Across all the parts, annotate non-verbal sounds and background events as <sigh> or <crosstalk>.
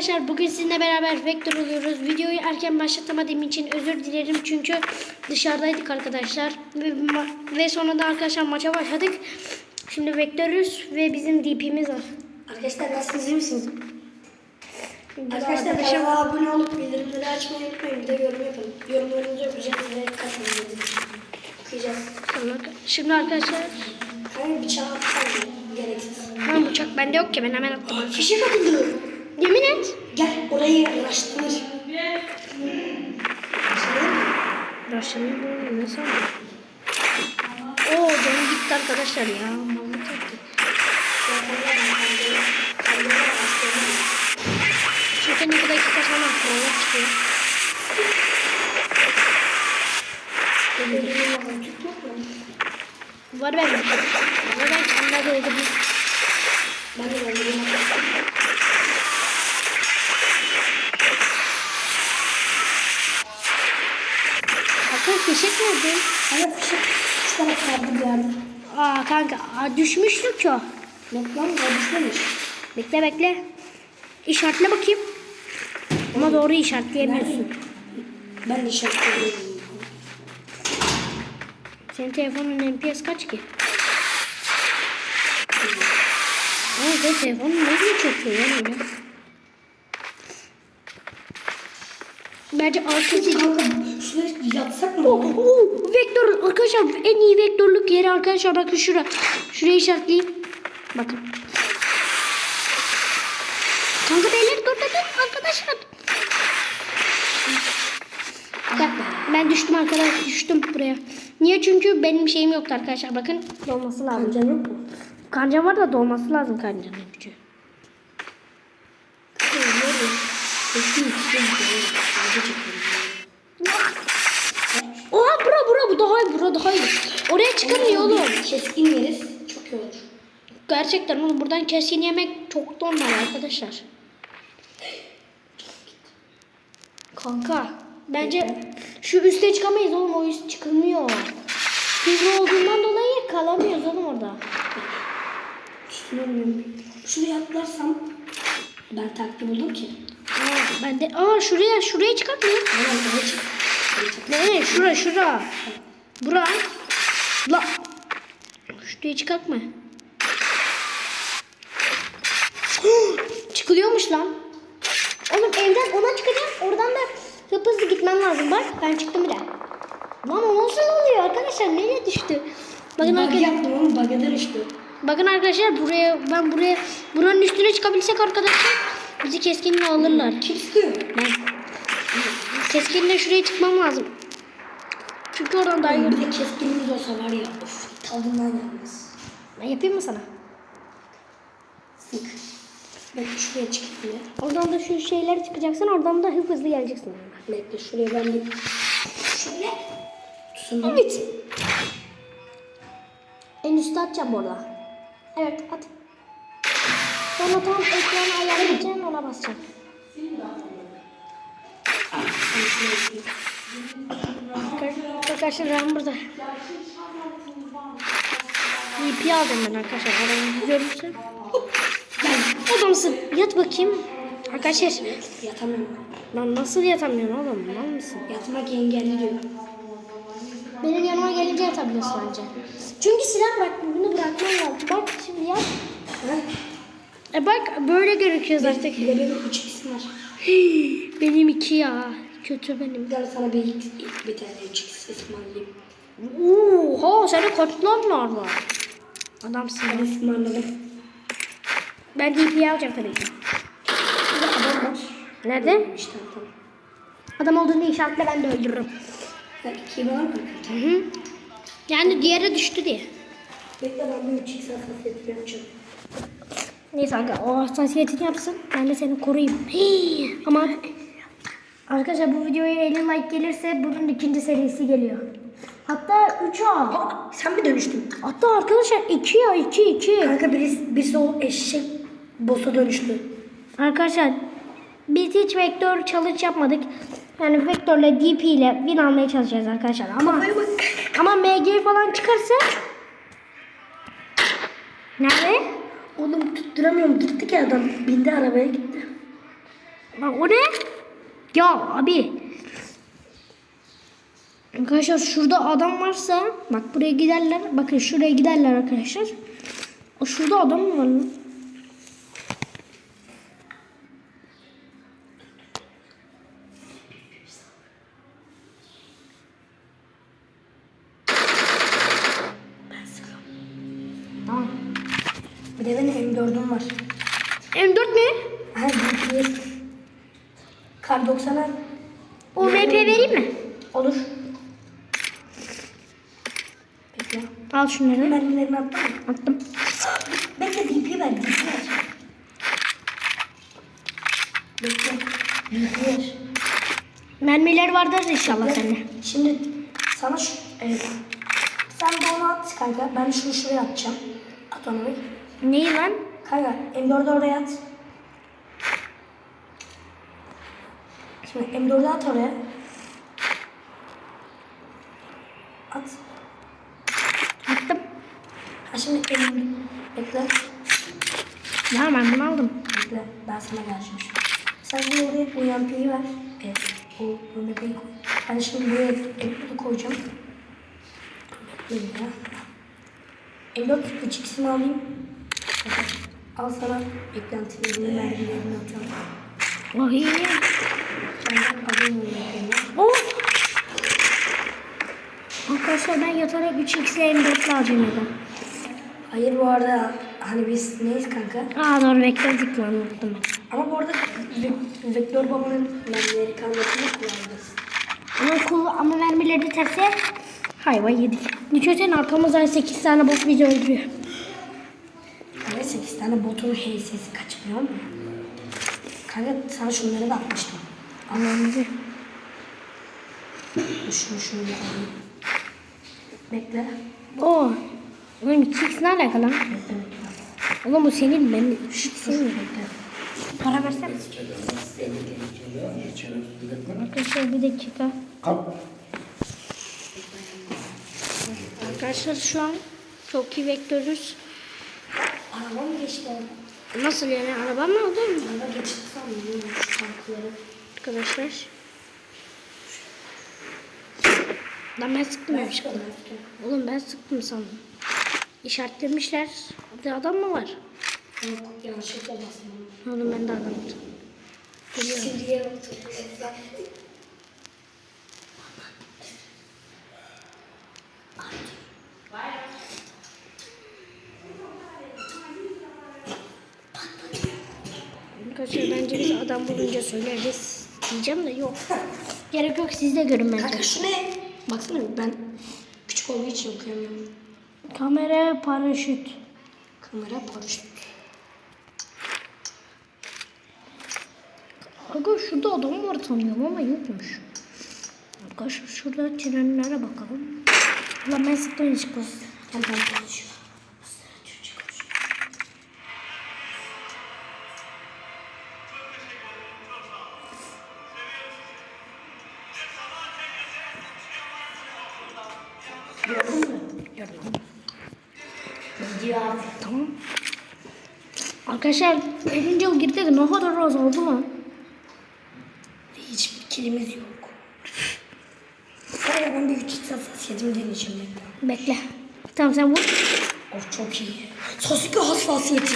Arkadaşlar bugün sizinle beraber vektör oluyoruz. Videoyu erken başlatamadığım için özür dilerim. Çünkü dışarıdaydık arkadaşlar. Ve, ve sonra da arkadaşlar maça başladık. Şimdi vektörüz ve bizim DP'miz var. Arkadaşlar nasılsınız iyi misiniz? Arkadaşlar, kanala abone olup bildirimleri açmayı unutmayın. Bir de yorum yapın. Yorumlarınızı okuyacağız ve katılın. Okuyacağız. Şimdi arkadaşlar Hani bıçağı atsana gereksiz. tamam bıçak bende yok ki ben hemen attım. Fişe katıldı. Yemin et. Gel orayı araştır. Russian'ın bu ne sandın? Oo canım gitti arkadaşlar ya. Mallık yaptı. Çünkü ne kadar dakika sonra mallık çıkıyor. Var bende. Ama ben kendime doldurdum. Ben de öldüreyim. Bakın fişek nerede? Ama fişe şu taraflarda bir yerde. Aa kanka aa, düşmüştür ki o. Yok lan o düşmemiş. Bekle bekle. İşaretle bakayım. Ama doğru işaretleyemiyorsun. Ben de işaretliyorum. Senin telefonun NPS kaç ki? Aa senin telefonun ne çöküyor ya öyle? Bence arkası Kanka şuraya yatsak mı? Oo, oo, vektör arkadaşlar en iyi vektörlük yeri arkadaşlar bakın şura. Şuraya işaretleyeyim. Bakın. Kanka beyler dur dur dur arkadaşlar. Ben, ben düştüm arkadaşlar düştüm buraya. Niye? Çünkü benim şeyim yoktu arkadaşlar. Bakın dolması lazım. Amcan yok mu? Kanca var da dolması lazım kancanın gücü. Oha bura bura bu daha iyi bura daha iyi. Oraya çıkamıyor oğlum. Keskin yeriz. Çok iyi olur. Gerçekten oğlum buradan kesin yemek çok normal arkadaşlar. Kanka bence şu üste çıkamayız oğlum o üst çıkılmıyor. Hızlı olduğundan dolayı kalamıyoruz oğlum orada. Düşünemiyorum. Şuraya atlarsam ben takip buldum ki. Aa, ben de aa şuraya şuraya çıkart mı? Ne şura şura. Bura. La. Şuraya çıkart mı? <gasps> Çıkılıyormuş lan. Oğlum evden ona çıkacağım. Oradan da hızlı gitmen lazım. Bak ben çıktım bile. Lan o nasıl oluyor arkadaşlar? Nereye düştü? Bakın Bug arkadaşlar. yaptım oğlum bug'a dönüştü. Bakın arkadaşlar buraya ben buraya buranın üstüne çıkabilsek arkadaşlar bizi keskinle alırlar. Kim sıkıyor? Ben keskinle şuraya çıkmam lazım. Çünkü oradan daha iyi. Bir de keskinimiz olsa var ya of tadından gelmez. Ben yapayım mı sana? Sık. Bak şuraya çık diye. Oradan da şu şeyler çıkacaksın. Oradan da hızlı hızlı geleceksin. Bekle şuraya ben bir... Şöyle. Tutun. Evet. En üstte atacağım orada. Evet at. Sonra tam ekranı ayarlayacaksın ona basacaksın. Arkadaşlar ben burada. EP aldım ben arkadaşlar. Adamı görürsün. <laughs> Adamsın. Yat bakayım. Arkadaşlar. Yatamıyorum. Lan nasıl yatamıyorsun oğlum? Mal mısın? Yatmak engelli diyor. Benim yanıma gelince yatabiliyorsun anca. Çünkü silah bırak, bunu bırakman lazım. Bak şimdi yap. Ha? E bak böyle gözüküyor zaten. Bir de benim üç isim var. benim iki ya. Kötü benim. Gel sana bir, bir tane üç isim ısmarlayayım. Oha senin kontroller var. Adamsın. Ben ısmarladım. Ben DP'yi alacağım tabii ki. Bir de adam var. Nerede? İşte tamam. Adam olduğunu işaretle ben de öldürürüm. Ben ikiyi bana bırakın. Hı hı. Yani diğeri düştü diye. Bekle ben bir üç isim hassasiyeti yapacağım. Neyse aga o hassasiyetini yapsın. Ben de seni koruyayım. Hii. <gasps> Ama arkadaşlar bu videoya 50 like gelirse bunun ikinci serisi geliyor. Hatta 3 al. Aa, sen mi dönüştün? Hatta arkadaşlar 2 ya 2 2. Kanka birisi, birisi o eşek boss'a dönüştü. Arkadaşlar biz hiç vektör challenge yapmadık. Yani vektörle DP ile win almaya çalışacağız arkadaşlar. Ama ama MG falan çıkarsa Nerede? Oğlum tutturamıyorum. Gitti ki adam. Bindi arabaya gitti. Lan o ne? Ya abi. Arkadaşlar şurada adam varsa bak buraya giderler. Bakın şuraya giderler arkadaşlar. O şurada adam mı var lan? Tamam. Bir de benim M4'üm var. M4 ne? Ha DPS. Kar 90'a O VP vereyim mi? olur. Al şunları. Mermilerini attın mı? Attım. Bekle DP ver, DP ver. Bekle. DP ver. Mermiler vardır inşallah sende. Şimdi sana şu... Evet. Sen de onu at kanka. Ben şunu şuraya atacağım. At onu. Neyi lan? Kanka M4'ü oraya at. Şimdi M4'ü at oraya. At. Attım. Ha şimdi M4'ü. Bekle. Ya ben bunu aldım. Bekle. Ben sana vereceğim şimdi. Sen de oraya bu yampiyi ver. Evet. Bu UMP'yi koy. Ben şimdi buraya M4'ü koyacağım. Bekle bir daha. M4 3 x'ini alayım. Bakın. Al sana beklentilerini, mermilerini atıyorum. Oh iyi. Ben alayım UMP'yi. Oh. Arkadaşlar ben yatarak 3x'le M4'le alacağım ya da. Hayır bu arada hani biz neyiz kanka? Aa doğru bekledik lan unuttum. Ama bu arada Ve- Vektör babanın mermileri kalmasını kullanacağız. Ama, kul ama mermileri terse hayvan yedik. Düşünsene arkamızdan 8 tane bot bizi öldürüyor. Kanka 8 tane botun HS'si kaç biliyor musun? Kanka sana şunları da atmıştım. Anlamızı. Dur Şunu şunu bir alayım. Bekle. Oo. Oğlum 2x ne alaka lan? Oğlum bu senin ben şu senin. Para versene. Arkadaşlar bir dakika. Kap. Arkadaşlar şu an çok iyi bekliyoruz. Araba mı geçti? Nasıl yani araba mı oldu mu? Araba geçti şu tankları. Arkadaşlar. Lan ben sıktım da Oğlum ben sıktım sandım. İşaretlemişler. Burada adam mı var? Yok yanlışlıkla bastım. Oğlum ben de. Sivriye oturdu. Arkadaşlar bence biz adam bulunca söyleriz. Diyeceğim de yok. Gerek yok siz de görün bence. Kanka şu ne? Baksana ben küçük olduğu için okuyamıyorum. Kamera paraşüt. Kamera paraşüt. Aga şurada adam var sanıyorum ama yokmuş. Arkadaşlar şurada trenlere bakalım. Ulan ben sıktım hiç kız. Arkadaşlar 50. yıl girdi de ne kadar az oldu lan. Hiçbir kilimiz yok. Hayır ben bir küçük hassasiyetimi deneyeceğim. bekle. Bekle. Tamam sen vur. Of çok iyi. Sasuke hassasiyeti.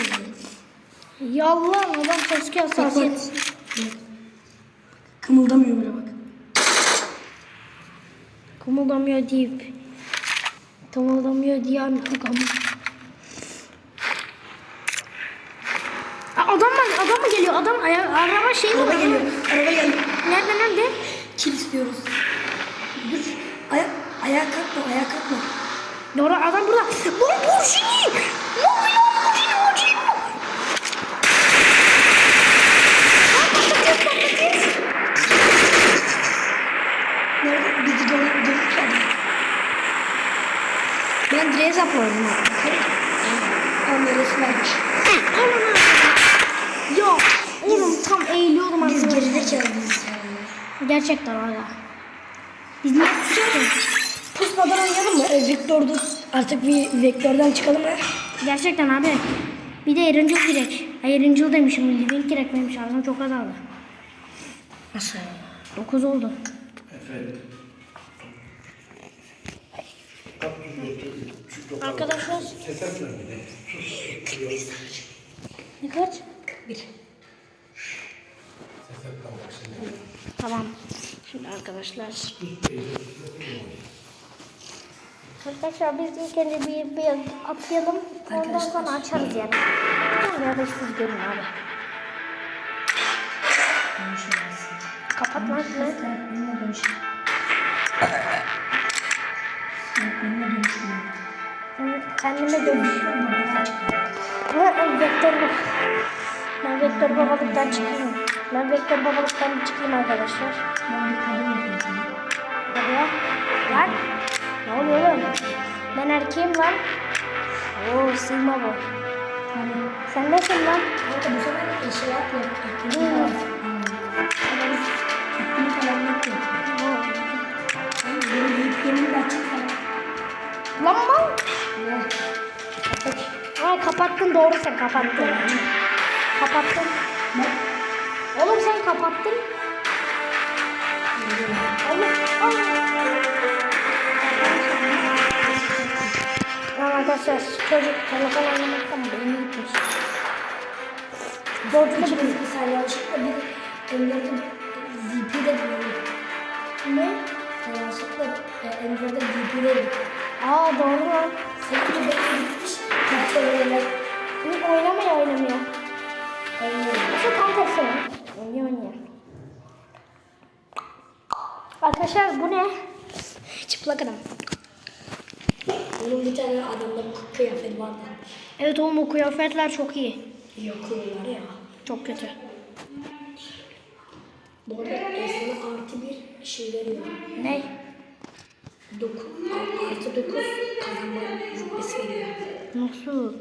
Yallah adam Sasuke hassasiyet. Kımıldamıyor bile bak. Kımıldamıyor deyip. Kımıldamıyor diyen adam. Aa, Adam mı? Geliyor? Adam araba şey mi? Araba geliyor. Araba geldi. Nerede nerede? Kil istiyoruz. Dur. Aya ayağa kalkma, ayağa kalkma. Doğru adam burada. Lan Burşini! Ne oluyor patlatıyoruz patlatıyoruz. Nerede? Bizi dolu dolu Ben direğe zapladım. Aa neresi vermiş? Anam Ya oğlum tam eğiliyordum Biz arkadaşlar. gerizekalıyız ya. Gerçekten hala. Biz niye tutuyoruz? Pusmadan oynayalım mı? E, Vektör'de artık bir vektörden çıkalım mı? Gerçekten abi. Bir de Erincil direk. Ay Erincil demişim. Living direk benim şarjım çok azaldı. Nasıl? 9 oldu. Efendim. Arkadaşlar ne kaç? Bir. Tamam. Şimdi arkadaşlar. Arkadaşlar biz ilk önce bir, bir atlayalım. Ondan sonra açarız yani. Ya da siz görün abi. Kapat lan şunu. Benimle dönüş. Benimle. Evet, Kendime. Ben vektör bu. Ben vektör babalıktan çıkayım. Ben vektör babalıktan çıkayım arkadaşlar. Hadi ya. Lan. Ne oluyor oğlum? Ben erkeğim lan. Oo Sigma bu. Sen nesin lan? kanka bu sefer yapma. Etkinlik falan. Etkinlik falan yok ya. Benim VPN'im de açık falan. Lan? Kapat. Ay kapattın doğru sen kapattın. Kapattın. Ne? Oğlum sen kapattın. Oğlum. Arkadaşlar çocuk telefon oynamaktan beyni gitmiş. İki bir bilgisayar yanlışlıkla bir M4'ü VP'de buldum. Ne? Yanlışlıkla e, M4'de VP'de Aa doğru lan. Senin de gitmiş. Kontrolörler. Bir oynamaya oynamıyor. Nasıl tam tersi? Oynuyor. Arkadaşlar bu ne? Çıplak adam. Bunun bir tane adamda kıyafet vardı. Evet oğlum o kıyafetler çok iyi. Yakıyorlar ya. Çok kötü. Bu arada e, sana artı bir şey veriyor. Ne? Doku, artı dokuz kazanma rütbesi veriyor. Nasıl?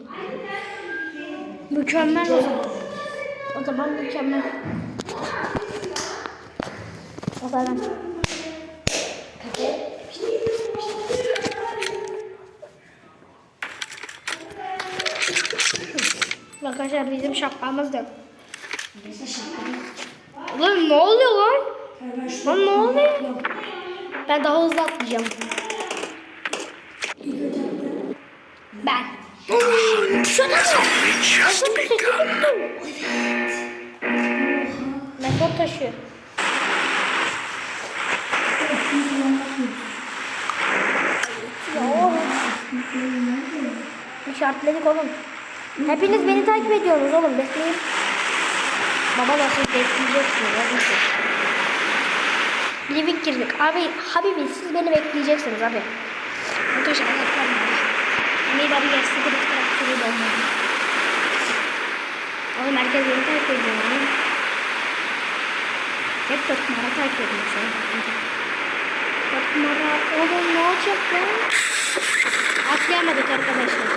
Mükemmel o zaman. O zaman mükemmel. O zaman. Arkadaşlar bizim şapkamız da. Lan ne oluyor lan? Lan ne oluyor? Ben daha hızlı atlayacağım. Ben. Sesi tuttum. Motor taşıyor. İşaretledik oğlum. Hepiniz beni takip ediyorsunuz oğlum. Bekleyin. Baba da. Hadi siz. Living girdik. Abi, Habibi siz beni bekleyeceksiniz abi. Arkadaşlar ayaklarım abi. Maybe abi gelsin traktörü de olmadı. Oğlum herkes beni takip ediyor. Hep dört numara takip an. Dört numara. Oğlum ne olacak lan? Atlayamadık arkadaşlar.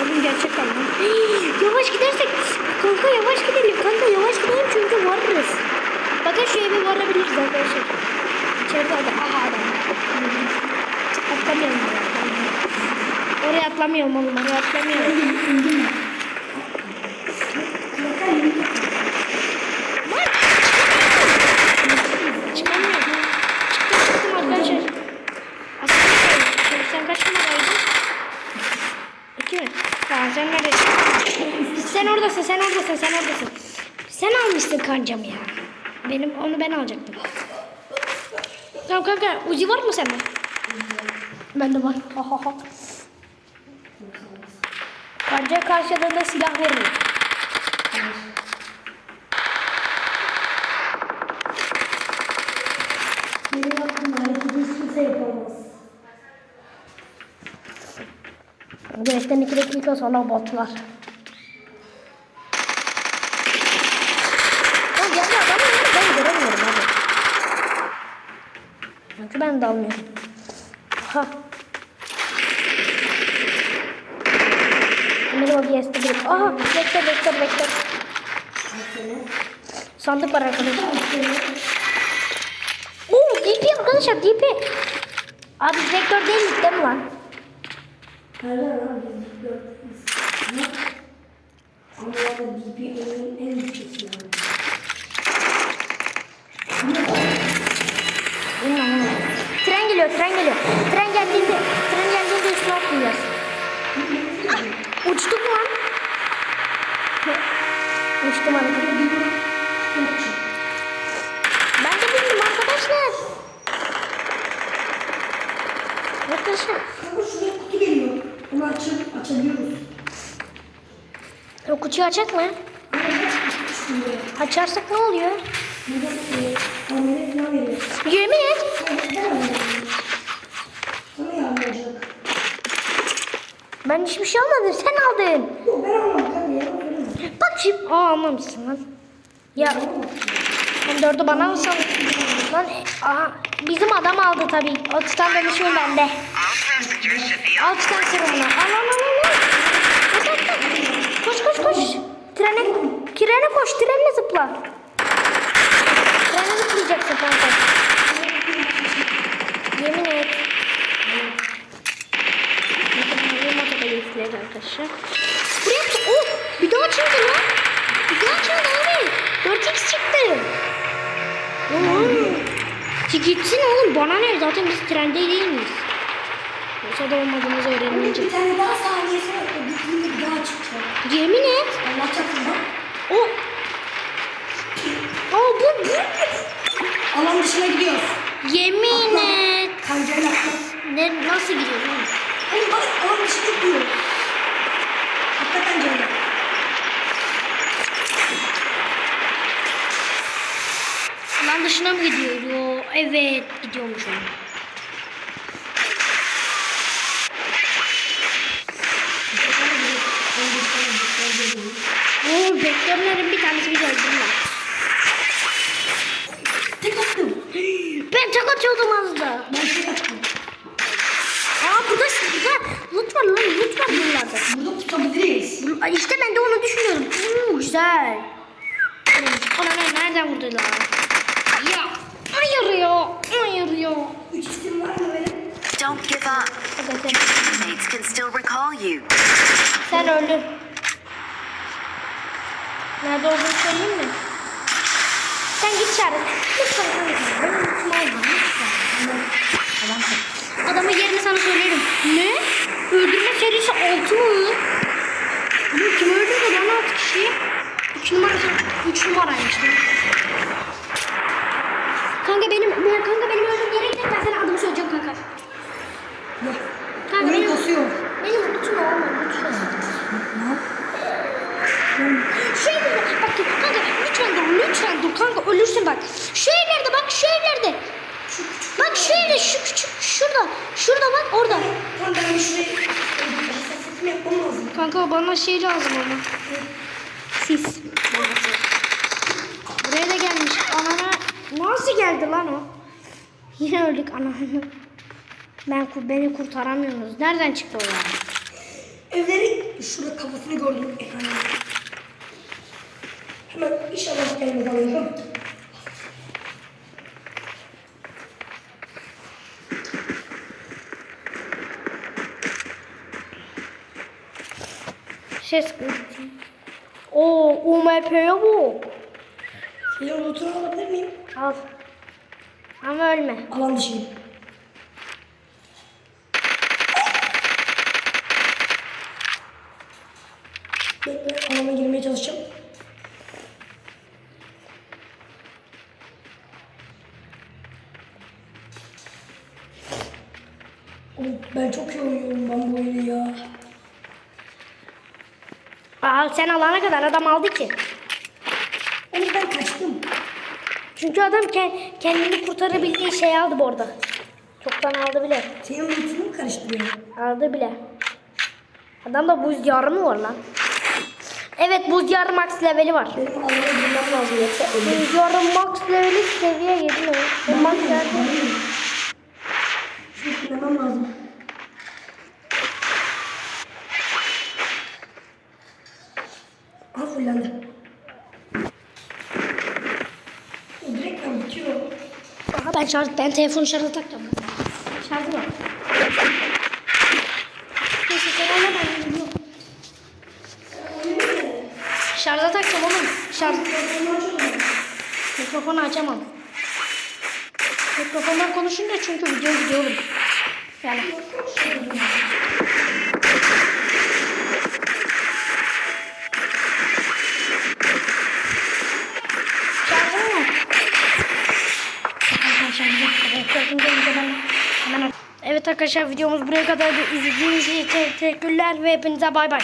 Oğlum gerçekten lan. Hii, yavaş gidersek. Kanka yavaş gidelim. Kanka yavaş gidelim çünkü varırız. Bakın şu eve varabiliriz arkadaşlar. İçeride adam. Aha adam. Atlamayalım. Oraya atlamayalım oğlum. Oraya atlamayalım. Lan! Çıkamıyorum. Çıktım çıktım arkadaşlar. Aslında sen kaç numaraydın? İki mi? Tamam sen neredesin? Sen oradasın, sen oradasın, sen oradasın. Sen almışsın kancamı ya. Benim onu ben alacaktım. Tamam kanka, uzi var mı sende? Bende var. Ha ha ha. Kanca karşıladığında silah vermiyor. Benim hareketi hiç kimse yapamaz. Direkten iki dakika sonra botlar. Ya geldi adam ya, ben göremiyorum abi. Çünkü ben de almıyorum. Ha. Benim o GS'de bir... Aha bekle bekle bekle. Sandık var arkadaşlar. Oo DP arkadaşlar DP. Abi vektör değil değil mi lan? Ama geliyor, tren geliyor. Tren geldiğinde, tren geldiğinde üstüne atlayacağız. Uçtuk mu lan? Uçtum arkadaşlar. Ben de bildim arkadaşlar. Arkadaşlar. Ama şuraya kutu geliyor. Onu açıp açabiliyoruz. O kutuyu açacak mı? Açarsak ne oluyor? Yemin et. Evet, ben hamile Sana yardım olacak. Ben hiçbir şey almadım. Sen aldın. Yok ben almadım tabii ya. Bak şimdi. Aa almamışsın lan. Ya Sen dördü bana mı sandın? Lan aha, bizim adam aldı tabii. Titan dönüşümü bende. All passengers should be Al. Al al al. Koş koş koş. Trene, trene koş. Trenle zıpla. Trene zıplayacaksın kanka. Yemin et. Bakın bu motoda yükleri arkadaşlar. Buraya oh, bir daha açıldı lan. Bir daha açıldı abi. 4x çıktı. Ki gitsin oğlum bana ne zaten biz trende değil miyiz? Da olmadığımızı öğrenince. Bir tane daha saniyesi var. Bittiğinde bir daha çıkacak. Yemin et. Allah çarpsın bak. O. Aa bu bu. Alan dışına gidiyoruz. Yemin et. Kancayla atla. Ne, nasıl gidiyor oğlum? Oğlum bak alan dışına gidiyor. Atla kancayla. Lan dışına mı gidiyor? Yo, evet gidiyormuş oğlum. Oo, vektörlerin bir tanesi bizi öldürdüler. Tek attım. Ben çok atıyordum az da. Ben şey yaptım. Aa burada, burada loot var lan loot var buralarda. Burada tutabiliriz. İşte ben de onu düşünüyorum. Oo, güzel. Ona ne nereden vurdular? Ya hayır ya hayır ya. Üç isim var mı benim? Don't give up. Sen, Teammates can still recall you. sen öldün. Nerede olduğunu söyleyeyim mi? Sen git çağır. Adamın yerini sana söylerim. Ne? Öldürme serisi 6 mı? Bunu kim öldürdü lan 6 kişi? 3 numara 3 numaraymış lan. Kanka benim ben- kanka benim öldüğüm yere gidelim ben sana adımı söyleyeceğim kanka. Kanka Oyun benim, kasıyor. benim lütfen olma lütfen. Şu evlerde bak kanka lütfen dur lütfen dur kanka ölürsün bak. Şu evlerde bak şu evlerde. Bak evde şu küçük şurada. Şurada bak orada. Tamam ben şurayı hassasiyetimi yapmam lazım. Kanka bana şey lazım ama. Sis. Buraya da gelmiş. Anana nasıl geldi lan o? Yine öldük ananı. Ben beni kurtaramıyorsunuz. Nereden çıktı o ya? Evleri şurada kafasını gördüm ekranda. Hemen inşallah gelmeden alıyorum. Ses. Oo, UMP'ye bu. Senin lootunu alabilir miyim? Al. Ama ölme. Alan dışıyım. Bekle alana girmeye çalışacağım. Oğlum Ben çok iyi oynuyorum ben bu oyunu ya. Aa, sen alana kadar adam aldı ki. Oğlum ben kaçtım. Çünkü adam ke- kendini kurtarabildiği şeyi aldı bu arada. Çoktan aldı bile. Senin lootunu mu karıştırıyor? Aldı bile. Adamda buz diyarı mı var lan? Evet buz diyarı max leveli var. Benim alana girmem lazım yoksa ölürüm. Buz diyarı max leveli seviye 7 mi? Max? Şunu fullemem lazım. Aha fullendi. O direkt ben bitiyor. Aha ben şarj, ben telefonu şarja takacağım. Şarjı var. Neyse sen ona ben gidiyorum. Şarja takacağım oğlum. Şarj. Mikrofonu açamam. Mikrofondan konuşunca çünkü video gidiyor oğlum. Yani. Şarjım yok. Arkadaşlar video hemen Evet arkadaşlar videomuz buraya kadar izlediğiniz için teşekkürler ve hepinize bay bay.